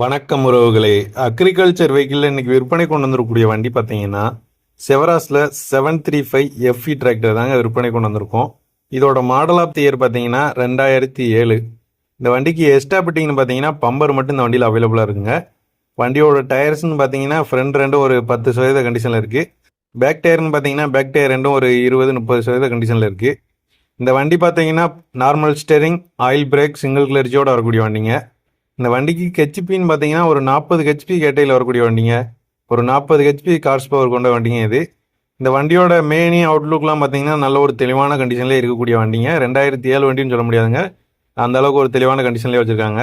வணக்கம் உறவுகளே. Agriculture vehicle இன்னைக்கு விற்பனை கொண்டு வந்துருக்கக்கூடிய வண்டி பார்த்தீங்கன்னா செவராஸில் seven three five FE tractor தாங்க விற்பனை கொண்டு வந்திருக்கோம். இதோட மாடல் ஆஃப் தி இயர் பார்த்தீங்கன்னா ரெண்டாயிரத்தி ஏழு. இந்த வண்டிக்கு எஸ்டாபிட்டிங்னு பார்த்தீங்கன்னா பம்பர் மட்டும் இந்த வண்டியில் அவைலபிளாக இருக்குங்க. வண்டியோட டயர்ஸ்னு பார்த்தீங்கன்னா ஃப்ரண்ட் ரெண்டும் ஒரு பத்து சதவீத கண்டிஷனில் இருக்குது பேக் டயர்னு பார்த்தீங்கன்னா பேக் டயர் ரெண்டும் ஒரு இருபது முப்பது சதவீத கண்டிஷனில் இருக்குது இந்த வண்டி பார்த்தீங்கன்னா normal steering oil brake single கிளர்ச்சியோடு வரக்கூடிய வண்டிங்க. இந்த வண்டிக்கு ஹெச்பின்னு பார்த்தீங்கன்னா ஒரு நாற்பது ஹெச்பி கேட்டையில் வரக்கூடிய வண்டிங்க. ஒரு நாற்பது ஹெச்பி கார்ஸ் பவர் கொண்ட வண்டிங்க இது. இந்த வண்டியோட மேனி அவுட்லுக்லாம் பார்த்தீங்கன்னா நல்ல ஒரு தெளிவான கண்டிஷன்லேயே இருக்கக்கூடிய வண்டிங்க. ரெண்டாயிரத்தி ஏழு வண்டின்னு சொல்ல முடியாதுங்க. அந்த அளவுக்கு ஒரு தெளிவான கண்டிஷன்லேயே வச்சுருக்காங்க.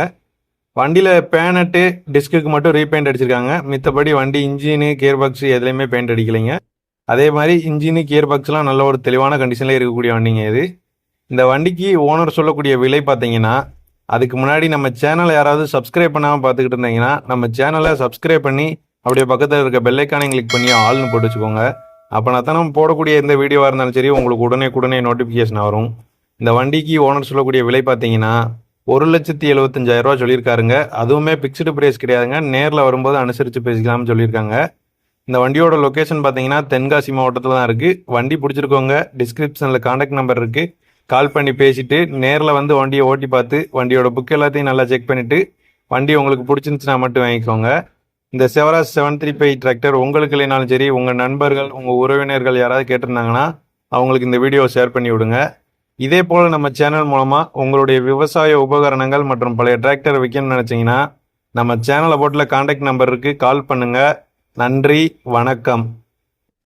வண்டியில் பேனட்டு டிஸ்க்குக்கு மட்டும் ரீபெயிண்ட் அடிச்சிருக்காங்க. மித்தபடி வண்டி இன்ஜினு கியர் பாக்ஸ் எதுலேயுமே பெயிண்ட் அடிக்கலைங்க. அதே மாதிரி இன்ஜினு கியர் பாக்ஸ்லாம் நல்ல ஒரு தெளிவான கண்டிஷன்லேயே இருக்கக்கூடிய வண்டிங்க இது. இந்த வண்டிக்கு ஓனர் சொல்லக்கூடிய விலை பார்த்தீங்கன்னா அதுக்கு முன்னாடி நம்ம சேனலை யாராவது சப்ஸ்கிரைப் பண்ணாமல் பார்த்துக்கிட்டு இருந்தீங்கன்னா நம்ம சேனலை சப்ஸ்கிரைப் பண்ணி அப்படியே பக்கத்தில் இருக்க பெல்லைக்கானை கிளிக் பண்ணி ஆள்னு போட்டு வச்சுக்கோங்க. அப்போ நான் நம்ம போடக்கூடிய எந்த வீடியோவாக இருந்தாலும் சரி உங்களுக்கு உடனே உடனே நோட்டிஃபிகேஷன் வரும். இந்த வண்டிக்கு ஓனர் சொல்லக்கூடிய விலை பார்த்தீங்கன்னா ஒரு லட்சத்தி எழுபத்தஞ்சாயிரரூவா சொல்லியிருக்காருங்க. அதுவுமே பிக்ஸ்டு ப்ரைஸ் கிடையாதுங்க. நேரில் வரும்போது அனுசரித்து பேசிக்கலாம்னு சொல்லியிருக்காங்க. இந்த வண்டியோட லொக்கேஷன் பார்த்தீங்கன்னா தென்காசி மாவட்டத்தில் தான் இருக்குது வண்டி பிடிச்சிருக்கோங்க. டிஸ்கிரிப்ஷனில் காண்டாக்ட் நம்பர் இருக்குது கால் பண்ணி பேசிட்டு நேரில் வந்து வண்டியை ஓட்டி பார்த்து வண்டியோட புக் எல்லாத்தையும் நல்லா செக் பண்ணிவிட்டு வண்டி உங்களுக்கு பிடிச்சிருந்துச்சுன்னா மட்டும் வாங்கிக்கோங்க. இந்த Swaraj seven three five tractor உங்களுக்கு இல்லைனாலும் சரி உங்கள் நண்பர்கள் உங்கள் உறவினர்கள் யாராவது கேட்டிருந்தாங்கன்னா அவங்களுக்கு இந்த வீடியோவை ஷேர் பண்ணி விடுங்க. இதே போல் நம்ம சேனல் மூலமாக உங்களுடைய விவசாய உபகரணங்கள் மற்றும் பழைய டிராக்டர் விற்கணும்னு நினச்சிங்கன்னா நம்ம சேனலை போட்டில் காண்டாக்ட் நம்பர் இருக்குது கால் பண்ணுங்கள் நன்றி வணக்கம்.